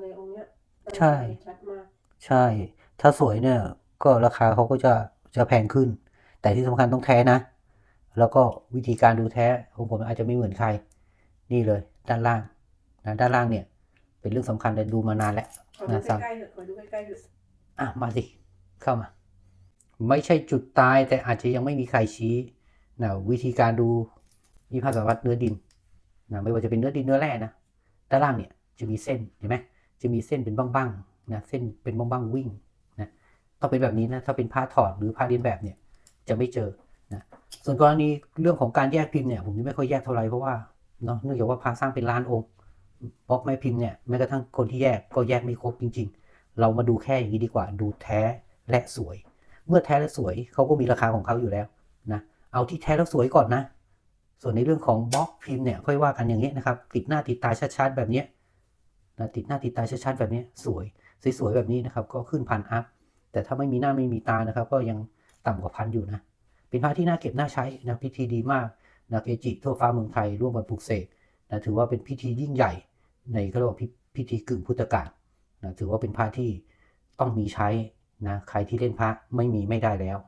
เลยองค์เนี้ยใช่ ชัดมากใช่ ถ้าสวยเนี่ยก็ราคาเขาก็จะจะแพงขึ้น แต่ที่สำคัญต้องแท้นะ แล้วก็วิธีการดูแท้ของผมอาจจะไม่เหมือนใคร นี่เลย ด้านล่างนะด้านล่างเนี่ย เป็นเรื่องสำคัญเลยดูมานานแล้ว ขอดูนะใกซ้ล้ๆเถอะขอดูใกล้ๆเถอะำอะมาสิ เข้ามา ไม่ใช่จุดตายแต่อาจจะยังไม่มีใครชี้นะวิธีการดูยี่ห้าสารวัตรเนื้อดินนะไม่ว่าจะเป็นเนื้อดินเนื้อแร่นะด้านล่างเนี่ยจะมีเส้นเห็นไหม จะมีเส้นเป็นบ้างๆนะเส้นเป็นบ้างๆวิ่งนะต้องเป็นแบบนี้นะถ้าเป็นผ้าถอดหรือผ้าเลียนแบบเนี่ยจะไม่เจอนะส่วนกรณีเรื่องของการแยกพิมพ์เนี่ยผมยังไม่ค่อยแยกเท่าไหร่เพราะว่าเนาะเนื่องจากว่าพระสร้างเป็นล้านองค์บล็อกแม่พิมพ์เนี่ยแม้กระทั่งคนที่แยกก็แยกไม่ครบจริง ๆ เรามาดูแค่อย่างนี้ดีกว่า ดูแท้และสวย เมื่อแท้และสวยเขาก็มีราคาของเขาอยู่แล้วนะเอาที่แท้และสวยก่อนนะ ส่วนในเรื่องของบล็อกพิมพ์เนี่ยค่อยว่ากันอย่างนี้นะครับติดหน้าติดตาชัดๆแบบนี้ นะติดหน้าติดตาชัดๆแบบนี้สวยสวยๆแบบนี้นะครับ ก็ขึ้นพันอัพ แต่ถ้าไม่มีหน้าไม่มีตานะครับ ก็ยังต่ำกว่าพันอยู่นะ เป็นพระที่น่าเก็บน่าใช้นะพิธีดีมากนะเกจิทั่วฟ้าเมืองไทยร่วมกันปลูกเสกนะถือว่าเป็นพิธียิ่งใหญ่ ในเขาเรียกว่าพิพิธีกึ่งพุทธกาลนะถือว่าเป็นพระที่ต้องมีใช้นะใครที่เล่นพระไม่มีไม่ได้แล้ว